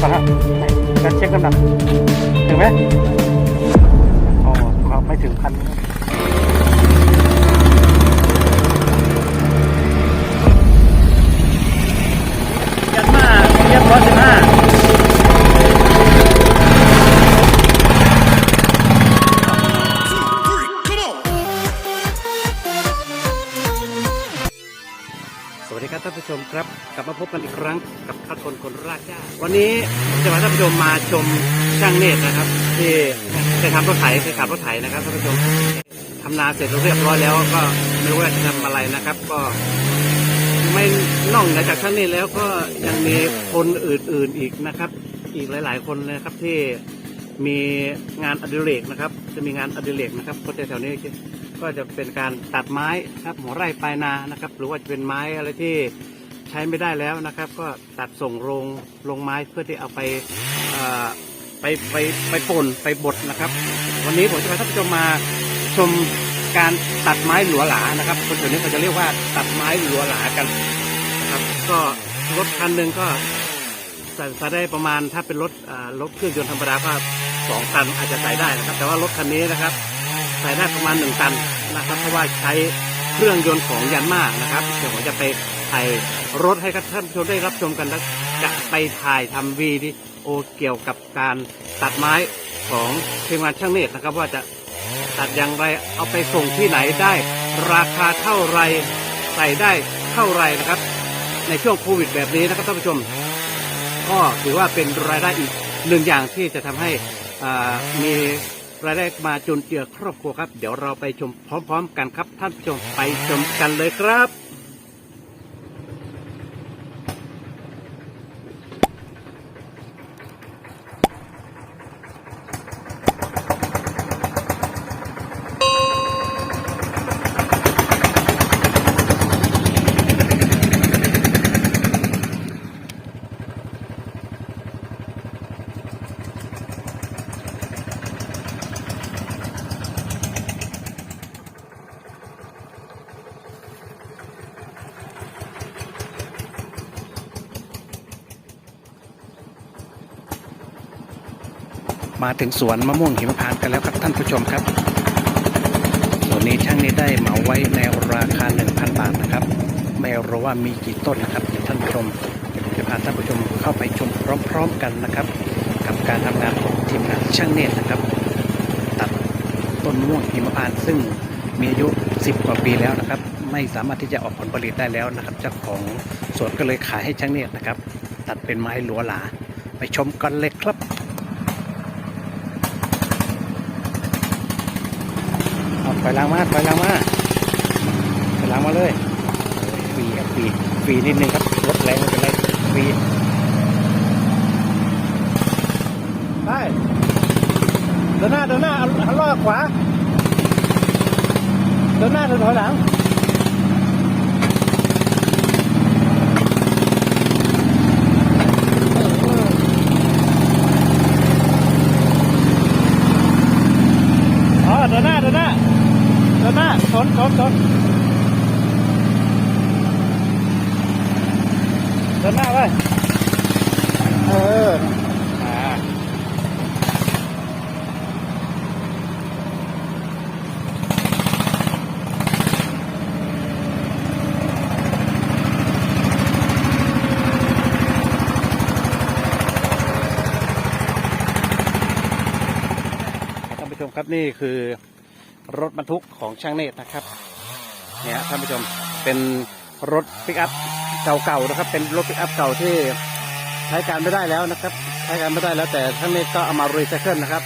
ก่อนฮะการเช็คน้ำหนักถึงไหมอ๋อครับไม่ถึงพันยันมาเรียบร้อยสิบห้า ชมครับ กลับมาพบกันอีกครั้งกับทัศคนคนรากหญ้าวันนี้จะพาท่านผู้ชมมาชมช่างเนตรนะครับ ที่เคยทำรถไถเคยขับรถไถนะครับท่านผู้ชมทำนาเสร็จเรียบร้อยแล้วก็ไม่รู้ว่าจะทำอะไรนะครับ ก็ไม่นอกจากช่างเนตรแล้วก็ยังมีคนอื่นๆอีกนะครับ อีกหลาย ๆ คนนะครับที่มีงานอดิเรกนะครับ จะมีงานอดิเรกนะครับคนแถวๆนี้ก็จะเป็นการตัดไม้ครับหัวไร่ปลายนานะครับ หรือว่าจะเป็นไม้อะไรที่ ใช้ไม่ได้แล้วนะครับ ก็ตัดส่งโรงโรงไม้เพื่อที่เอาไปไปไปไปป่นไปบดนะครับ วันนี้ผมจะพาท่านผู้ชมมาชมการตัดไม้หลัวหลานะครับ คนส่วนนี้เขาจะเรียกว่าตัดไม้หลัวหลากันนะครับ ก็รถคันหนึ่งก็ใส่ใส่ได้ประมาณถ้าเป็นรถรถเครื่องยนต์ธรรมดาก็สองตันอาจจะใส่ได้นะครับ แต่ว่ารถคันนี้นะครับใส่ได้ประมาณหนึ่งตันนะครับ เพราะว่าใช้เครื่องยนต์ของยันมานะครับเดี๋ยวผมจะไป ถ่ายรถให้ท่านผู้ชมได้รับชมกันแล้วจะไปถ่ายทำวีดีโอเกี่ยวกับการตัดไม้ของทีมงานช่างเนตรนะครับ ว่าจะตัดอย่างไรเอาไปส่งที่ไหนได้ ราคาเท่าไรใส่ได้เท่าไรนะครับ ในช่วงโควิดแบบนี้นะครับท่านผู้ชม ก็ถือว่าเป็นรายได้อีกหนึ่งอย่างที่จะทำให้มีรายได้มาจนเจือครอบครัวครับ เดี๋ยวเราไปชมพร้อม ๆ กันครับท่านผู้ชมไปชมกันเลยครับ ถึงสวนมะม่วงหิมพานต์กันแล้วครับท่านผู้ชมครับส่วนนี้ช่างนี้ได้เหมาไว้ในราคา 1,000 บาทนะครับ ไม่รู้ว่ามีกี่ต้นนะครับท่านผู้ชมจะพาท่านผู้ชมเข้าไปชมพร้อมๆกันนะครับ กับการทำงานของทีมงานช่างเนตรนะครับ ตัดต้นมะม่วงหิมพานต์ซึ่งมีอายุ 10 กว่าปีแล้วนะครับ ไม่สามารถที่จะออกผลผลิตได้แล้วนะครับ เจ้าของสวนก็เลยขายให้ช่างเนตรนะครับ ตัดเป็นไม้หลัวหลา ไปชมกันเลยครับ ถอาไปล้างมาไปล้างมาไปล้างมาเลยฟรีครับฟรีฟรีนิดนึงครับรถแรงไม่เป็นไรฟรีได้เดินหน้าเดินหน้าอาเอาล้อขวาเดินหน้าเดินถอยหลังอ๋อเดินหน้าเดินหน้าเดิน หน้าชนชนชนเดินหน้าไปเออชมครับนี่คือ รถบรรทุกของช่างเนตรนะครับเนี่ยท่านผู้ชมเป็นรถปิกอัพเก่าๆนะครับ เป็นรถปิกอัพเก่าที่ใช้การไม่ได้แล้วนะครับ ใช้การไม่ได้แล้วแต่ช่างเนตรก็เอามารีไซเคิลนะครับ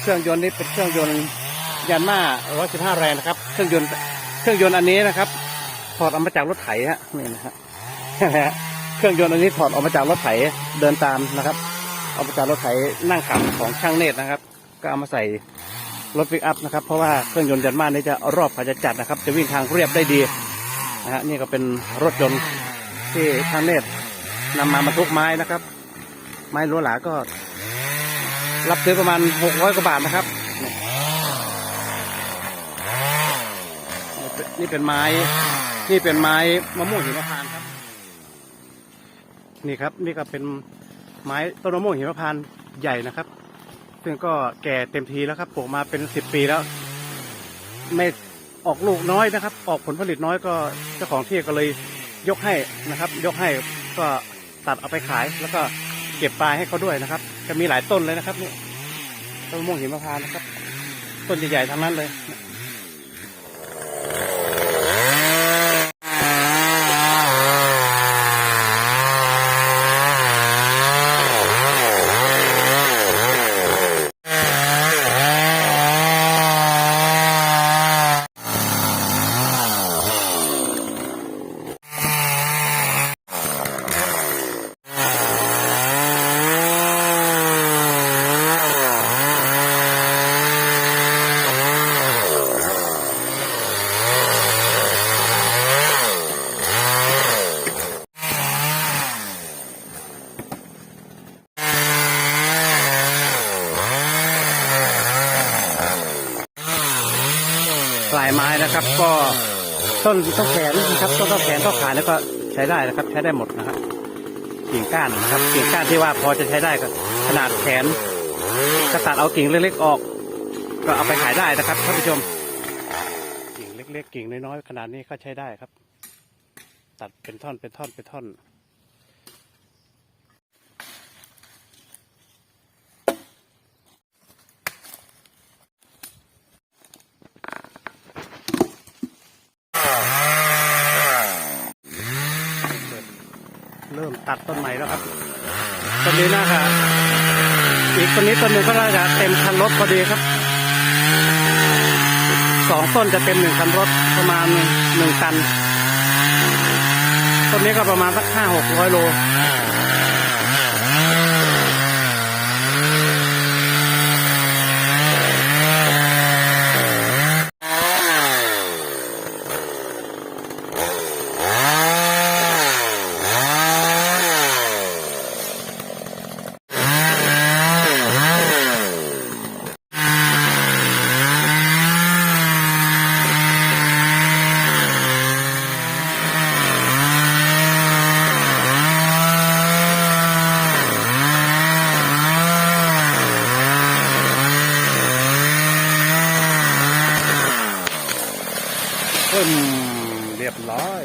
เครื่องยนต์นี้เป็นเครื่องยนต์ยันมา115 แรงนะครับ เครื่องยนต์เครื่องยนต์อันนี้นะครับถอดออกมาจากรถไถฮะนี่นะฮะเครื่องยนต์อันนี้ถอดออกมาจากรถไถเดินตามนะครับเอามาจากรถไถนั่งขับของช่างเนตรนะครับ ก็เอามาใส่ รถปิกอัพนะครับ เพราะว่าเครื่องยนต์ยันมานี้จะรอบขาจะจัดนะครับ จะวิ่งทางเรียบได้ดีนะฮะนี่ก็เป็นรถยนต์ที่ช่างเนตรนำมาบรรทุกไม้นะครับ ไม้ลัวหลาก็ รับซื้อประมาณหกร้อยกว่าบาทนะครับนี่นี่เป็นไม้นี่เป็นไม้มะม่วงหิมพานต์ครับ นี่ครับ นี่ก็เป็นไม้ต้นมะม่วงหิมพานต์ใหญ่นะครับ ซึ่งก็แก่เต็มทีแล้วครับปลูกมาเป็นสิบปีแล้ว ไม่ออกลูกน้อยนะครับ ออกผลผลิตน้อยก็เจ้าของที่ก็เลยยกให้นะครับ ยกให้ก็ตัดเอาไปขาย แล้วก็เก็บปลายให้เขาด้วยนะครับ จะมีหลายต้นเลยนะครับนี่ต้นมะม่วงหิมพานต์นะครับ ต้นใหญ่ๆทั้งนั้นเลย นะครับ ก็ต้นต้นแขนนะครับต้นต้นแขนต้นขาแล้วก็ใช้ได้นะครับ ใช้ได้หมดนะครับกิ่งก้านนะครับกิ่งก้านที่ว่าพอจะใช้ได้ก็ขนาดแขนก็ตัดเอากิ่งเล็กๆออก ก็เอาไปขายได้นะครับท่านผู้ชม กิ่งเล็กๆกิ่งน้อยๆขนาดนี้ก็ใช้ได้ครับ ตัดเป็นท่อนเป็นท่อนเป็นท่อน เริ่มตัดต้นใหม่แล้วครับต้นนี้นะครับอีกต้นนี้ต้นหนึ่งก็น่าจะเต็มคันรถพอดีครับสองต้นจะเต็มหนึ่งคันรถประมาณหนึ่งตันต้นนี้ก็ประมาณสักห้าหกร้อยโล อืมเรียบร้อย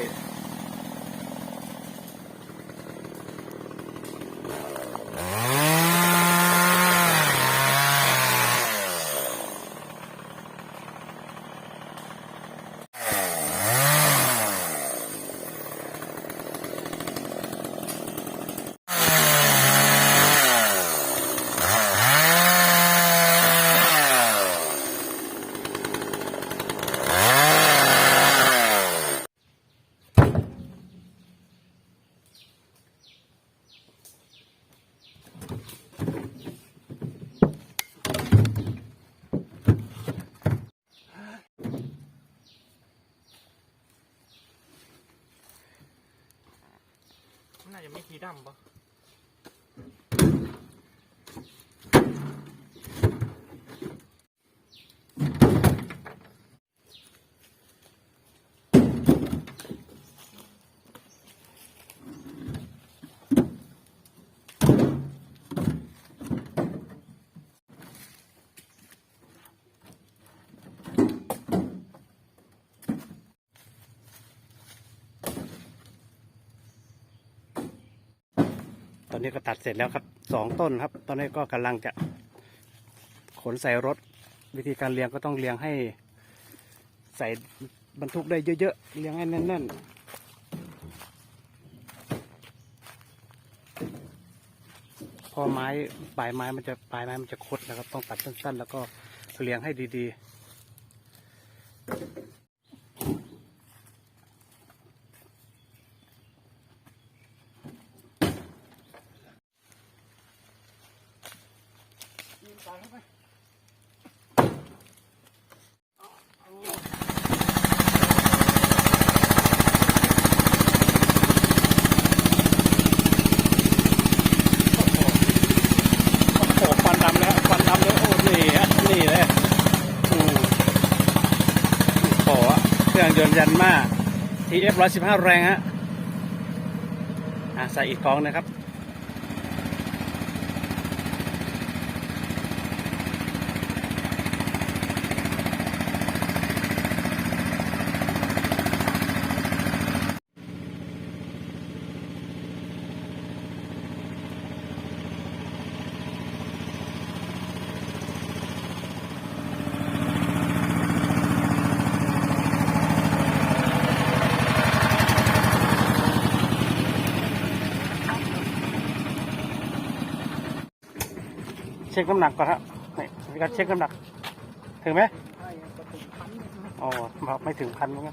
น่าจะไม่ทีดำปะ ตอนนี้ก็ตัดเสร็จแล้วครับสองต้นครับ ตอนนี้ก็กำลังจะขนใส่รถ วิธีการเลี้ยงก็ต้องเลี้ยงให้ ใส่บรรทุกได้เยอะๆเลี้ยงให้แน่นๆพอไม้ปลายไม้มันจะปลายไม้มันจะคดนะครับ ต้องตัดสั้นๆ แล้วก็เลี้ยงให้ดีๆ โอ้โหควันดำแล้วควันดำเลยโอ้นี่ฮะนี่เลยอืมโอ้โหเครื่องยนต์ยันมา TF ร้อยสิบห้าแรงฮะอะใส่อีกกองนะครับ ช็คน้ำหนักก่อนฮะนี่มีการเช็คน้ำหนัก ถึงไหมอ๋อบอกไม่ถึงพันมั้ง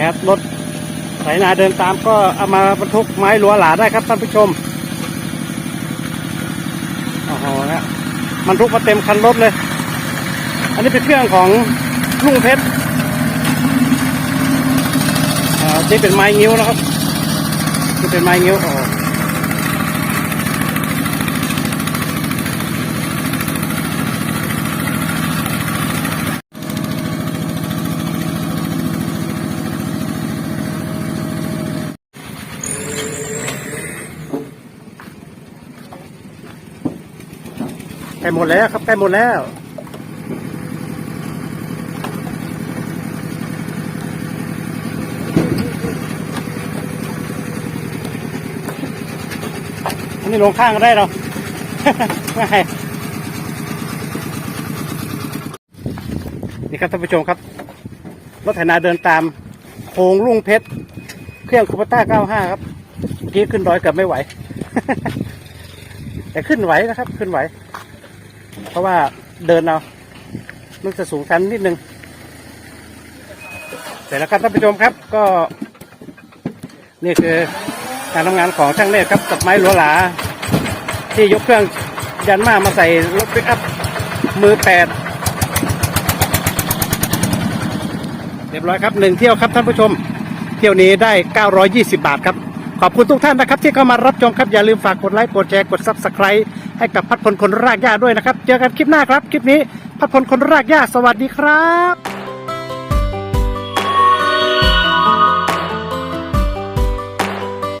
นะครับรถไถนาเดินตามก็เอามาบรรทุกไม้หลัวหลาได้ครับท่านผู้ชมโอ้โหนะบรรทุกมาเต็มคันรถเลย อันนี้เป็นเครื่องของลุงเพชรอ่าที่เป็นไม้งิ้วนะครับที่เป็นไม้งิ้วโอ้โห ล้หมดแล้วครับใกล้หมดแล้วอันนี้ลงข้างก็ได้เราไม่นี่ครับท่านผู้ชมครับรถไถนาเดินตามโค้งลุงเพชร เครื่องคูปต้า 95 ครับเมื่อกี้ขึ้นร้อยเกือบไม่ไหว แต่ขึ้นไหวนะครับ ขึ้นไหว เพราะว่าเดินเอามันจะสูงชันนิดนึงเสร็จแล้วครับท่านผู้ชมครับก็ นี่คือการทำงานของช่างเนตรครับกับไม้หลวหลา ที่ยกเครื่องยันมามาใส่รถปิกอัพมือแปดเรียบร้อยครับหนึ่งเที่ยวครับท่านผู้ชม เที่ยวนี้ได้ 920 บาทครับ ขอบคุณทุกท่านนะครับ ที่เข้ามารับชมครับ อย่าลืมฝากกดไลค์กดแชร์กด Subscribe ให้กับพัดพลคนรากหญ้าด้วยนะครับ เจอกันคลิปหน้าครับ คลิปนี้พัดพลคนรากหญ้าสวัสดีครับ